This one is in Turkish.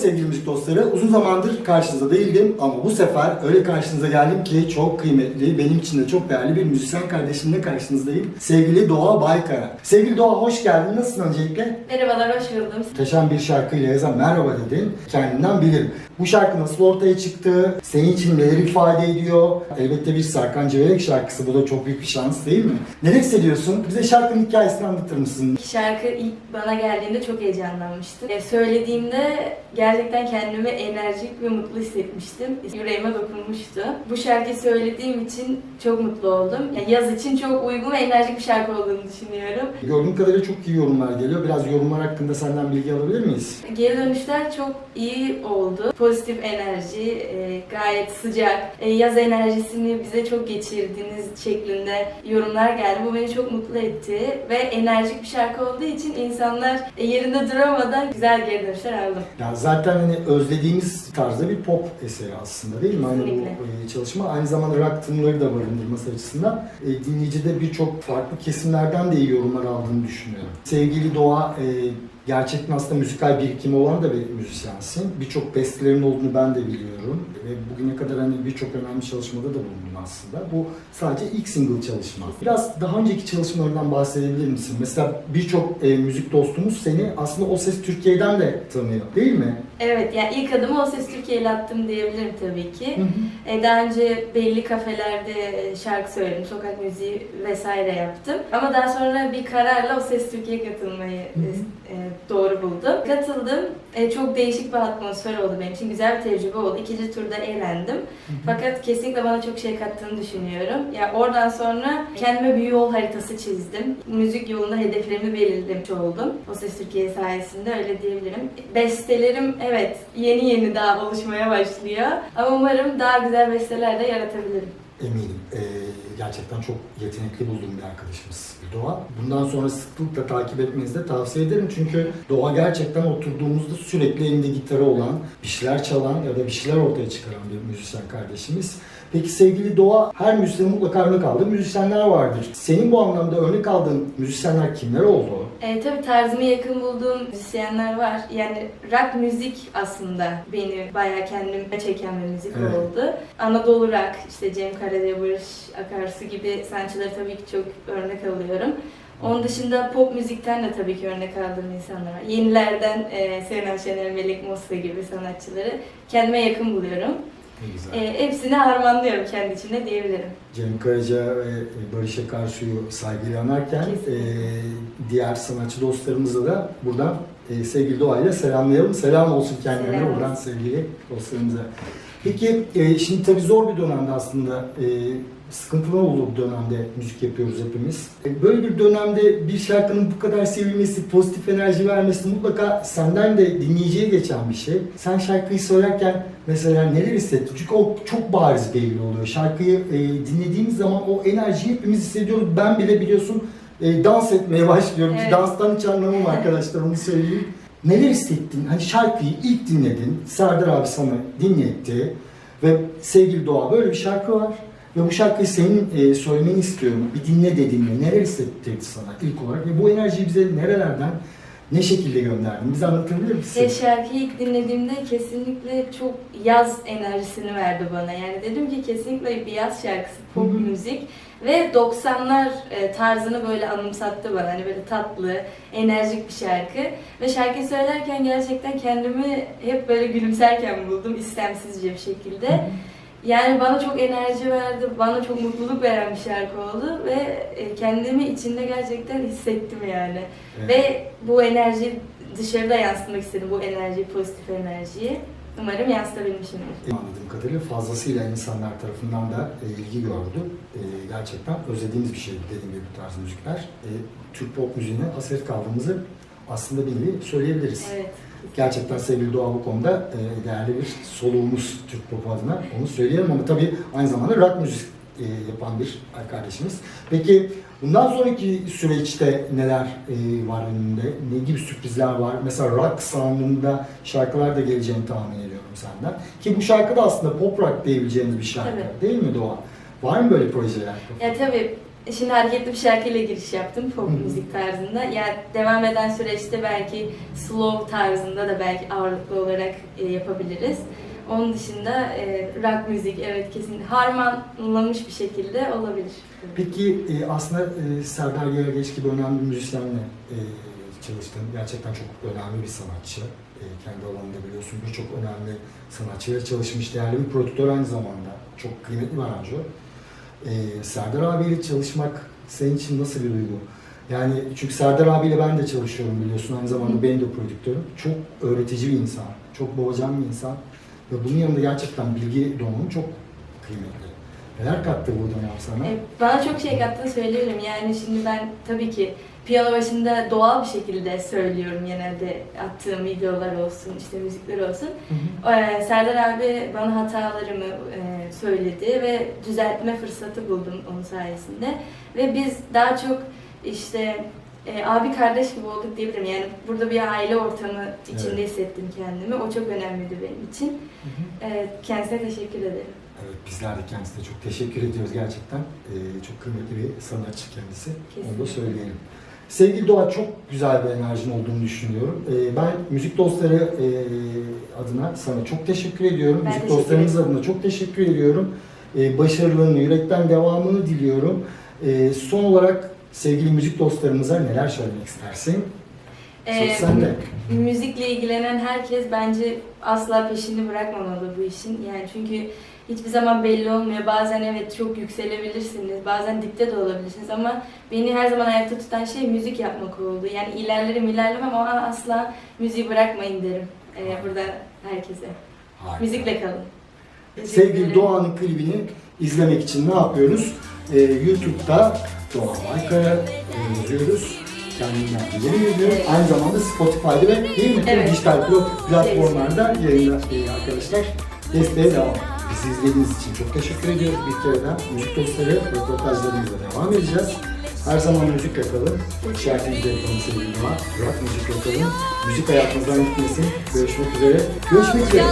sevgili müzik dostları. Uzun zamandır karşınızda değildim ama bu sefer öyle karşınıza geldim ki çok kıymetli, benim için de çok değerli bir müzisyen kardeşimle karşınızdayım. Sevgili Doğa Baykara. Sevgili Doğa hoş geldin. Nasılsın öncelikle? Merhabalar, hoş buldum. Muhteşem bir şarkıyla yazan merhaba dedin. Kendinden bilirim. Bu şarkı nasıl ortaya çıktı? Senin için neler ifade ediyor? Elbette bir Serkan Cevelek şarkısı. Bu da çok büyük bir şans değil mi? Neler hissediyorsun? Bize şarkının hikayesini anlatır mısın? Şarkı ilk bana geldiğinde çok heyecanlanmıştım. E, söylediğimde gerçekten kendimi enerjik ve mutlu hissetmiştim. Yüreğime dokunmuştu. Bu şarkıyı söylediğim için çok mutlu oldum. Yani yaz için çok uygun ve enerjik bir şarkı olduğunu düşünüyorum. Gördüğüm kadarıyla çok iyi yorumlar geliyor. Biraz yorumlar hakkında senden bilgi alabilir miyiz? Geri dönüşler çok iyi oldu. Pozitif enerji, e, gayet sıcak, e, yaz enerjisini bize çok geçirdiğiniz şeklinde yorumlar geldi. Bu beni çok mutlu etti ve enerjik bir şarkı olduğu için insanlar e, yerinde duramadan güzel geri dönüşler aldım. Ya zaten hani özlediğimiz tarzda bir pop eseri aslında değil mi? Hani bu e, çalışma aynı zamanda rock tınıları da barındırması açısından e, dinleyicide birçok farklı kesimlerden de iyi yorumlar aldığını düşünüyorum. Sevgili Doğa e, gerçekten aslında müzikal birikimi olan da bir müzisyensin. Birçok bestelerin olduğunu ben de biliyorum. Ve bugüne kadar hani birçok önemli çalışmada da bulundun aslında. Bu sadece ilk single çalışma. Biraz daha önceki çalışmalarından bahsedebilir misin? Mesela birçok e, müzik dostumuz seni aslında O Ses Türkiye'den de tanıyor değil mi? Evet, yani ilk adımı O Ses Türkiye'yle attım diyebilirim tabii ki. Hı hı. E, daha önce belli kafelerde e, şarkı söyledim, sokak müziği vesaire yaptım. Ama daha sonra bir kararla O Ses Türkiye'ye katılmayı Hı hı. e, doğru buldum. Katıldım. E, çok değişik bir atmosfer oldu benim için. Güzel bir tecrübe oldu. İkinci turda eğlendim. Fakat kesinlikle bana çok şey kattığını düşünüyorum. Ya oradan sonra kendime bir yol haritası çizdim. Müzik yolunda hedeflerimi belirlemiş oldum. O Ses Türkiye sayesinde öyle diyebilirim. Bestelerim evet yeni yeni daha oluşmaya başlıyor. Ama umarım daha güzel besteler de yaratabilirim. Eminim. Ee, gerçekten çok yetenekli bulduğum bir arkadaşımız Doğa. Bundan sonra sıklıkla takip etmenizi de tavsiye ederim. Çünkü Doğa gerçekten oturduğumuzda sürekli elinde gitarı olan, bir şeyler çalan ya da bir şeyler ortaya çıkaran bir müzisyen kardeşimiz. Peki sevgili Doğa, her müzisyenin mutlaka örnek aldığı müzisyenler vardır. Senin bu anlamda örnek aldığın müzisyenler kimler oldu? E, tabii tarzıma yakın bulduğum müzisyenler var. Yani rock müzik aslında beni bayağı kendime çeken bir müzik Evet. oldu. Anadolu rock, işte Cem Karademir, Akarsu gibi sanatçıları tabii ki çok örnek alıyorum. Onun dışında pop müzikten de tabii ki örnek aldığım insanlar var. Yenilerden e, Sena Şener, Melek Mossa gibi sanatçıları kendime yakın buluyorum. Ne güzel. E, hepsini harmanlıyorum kendi içinde diyebilirim. Cem Karaca ve Barış Akarsu'yu saygıyla anarken e, diğer sanatçı dostlarımıza da buradan e, sevgili Doğa'yla selamlayalım. Selam olsun kendilerine Selam buradan sevgili dostlarımıza. Peki e, şimdi tabii zor bir dönemde aslında e, sıkıntılı olduğu bir dönemde müzik yapıyoruz hepimiz. E, böyle bir dönemde bir şarkının bu kadar sevilmesi, pozitif enerji vermesi mutlaka senden de dinleyiciye geçen bir şey. Sen şarkıyı söylerken mesela neler hissettin? Çünkü o çok bariz belli oluyor. Şarkıyı e, dinlediğimiz zaman o enerjiyi hepimiz hissediyoruz. Ben bile biliyorsun e, dans etmeye başlıyorum. Evet. danstan hiç anlamam arkadaşlar onu söyleyeyim. Neler hissettin? Hani şarkıyı ilk dinledin. Serdar abi sana dinletti. Ve sevgili Doğa böyle bir şarkı var. Ve bu şarkıyı senin e, söylemeni istiyorum. Bir dinle dediğinde neler hissettirdi sana ilk olarak? Ve bu enerjiyi bize nerelerden, ne şekilde gönderdin? Bize anlatabilir misin? E, şarkıyı ilk dinlediğimde kesinlikle çok yaz enerjisini verdi bana. Yani dedim ki kesinlikle bir yaz şarkısı, pop müzik ve 90'lar e, tarzını böyle anımsattı bana. Hani böyle tatlı, enerjik bir şarkı. Ve şarkıyı söylerken gerçekten kendimi hep böyle gülümserken buldum istemsizce bir şekilde. Yani bana çok enerji verdi, bana çok mutluluk veren bir şarkı oldu ve e, kendimi içinde gerçekten hissettim yani. Evet. Ve bu enerjiyi dışarıda yansıtmak istedim, bu enerjiyi, pozitif enerjiyi. Umarım yansıtabilmişimdir. Anladığım kadarıyla fazlasıyla insanlar tarafından da e, ilgi gördü. E, gerçekten özlediğimiz bir şey dediğim gibi bu tarz müzikler. E, Türk pop müziğine hasret kaldığımızı aslında bir nevi söyleyebiliriz. Evet. Gerçekten sevgili Doğa bu konuda değerli bir soluğumuz Türk pop adına. Onu söyleyelim ama tabii aynı zamanda rock müzik yapan bir kardeşimiz. Peki bundan sonraki süreçte neler e, var önünde? Ne gibi sürprizler var? Mesela rock sound'unda şarkılar da geleceğini tahmin ediyorum senden. Ki bu şarkı da aslında pop rock diyebileceğimiz bir şarkı Tabii. değil mi Doğa? Var mı böyle projeler? Ya tabii Şimdi hareketli bir şarkıyla giriş yaptım pop müzik tarzında. Yani devam eden süreçte belki slow tarzında da belki ağırlıklı olarak e, yapabiliriz. Onun dışında e, rock müzik evet kesin harmanlamış bir şekilde olabilir. Peki e, aslında e, Serdar Yarageç gibi önemli bir müzisyenle e, çalıştın. Gerçekten çok önemli bir sanatçı. E, kendi alanında biliyorsun birçok önemli sanatçıyla çalışmış değerli bir prodüktör aynı zamanda. Çok kıymetli bir aranjör. E, Serdar abiyle çalışmak senin için nasıl bir duygu? Yani çünkü Serdar abiyle ben de çalışıyorum biliyorsun. Aynı zamanda Hı. benim de prodüktörüm. Çok öğretici bir insan. Çok babacan bir insan. Ve bunun yanında gerçekten bilgi donanımı çok kıymetli. Neler kattı bu dönem sana? E, bana çok şey kattığını söylerim. Yani şimdi ben tabii ki piyano başında doğal bir şekilde söylüyorum genelde attığım videolar olsun, işte müzikler olsun. Hı hı. Ee, Serdar abi bana hatalarımı e, söyledi ve düzeltme fırsatı buldum onun sayesinde. Ve biz daha çok işte e, abi kardeş gibi olduk diyebilirim. Yani burada bir aile ortamı içinde Evet. hissettim kendimi. O çok önemliydi benim için. Hı hı. E, kendisine teşekkür ederim. Evet bizler de kendisine çok teşekkür ediyoruz gerçekten. Ee, çok kıymetli bir sanatçı kendisi. Onu da Kesinlikle. söyleyelim. Sevgili Doğa çok güzel bir enerjin olduğunu düşünüyorum. Ee, ben müzik dostları e, adına sana çok teşekkür ediyorum. Ben müzik teşekkür dostlarımız ederim. adına çok teşekkür ediyorum. Ee, başarılarını, yürekten devamını diliyorum. Ee, son olarak sevgili müzik dostlarımıza neler söylemek istersin? Ee, sende. müzikle ilgilenen herkes bence asla peşini bırakmamalı bu işin. Yani çünkü hiçbir zaman belli olmuyor. Bazen evet çok yükselebilirsiniz, bazen dipte de olabilirsiniz ama beni her zaman ayakta tutan şey müzik yapmak oldu. Yani ilerlerim ilerlemem ama asla müziği bırakmayın derim. Ee, burada herkese. Harika. Müzikle kalın. Sevgili. Doğan'ın klibini izlemek için ne yapıyoruz? Ee, YouTube'da Doğan Baykaya yazıyoruz. Kendimden ediyorum. Evet. Aynı zamanda Spotify'da ve değil mi? Evet. dijital pl- platformlarda yayında e, arkadaşlar. Desteğe devam. Bizi izlediğiniz için çok teşekkür ediyoruz. Bir kere daha müzik dostları röportajlarımıza devam edeceğiz. Her zaman müzikle kalın. İşaretinizde yapalım sevgili Doğan. Bırak müzikle kalın. Müzik hayatınızdan gitmesin. Görüşmek üzere. Görüşmek üzere.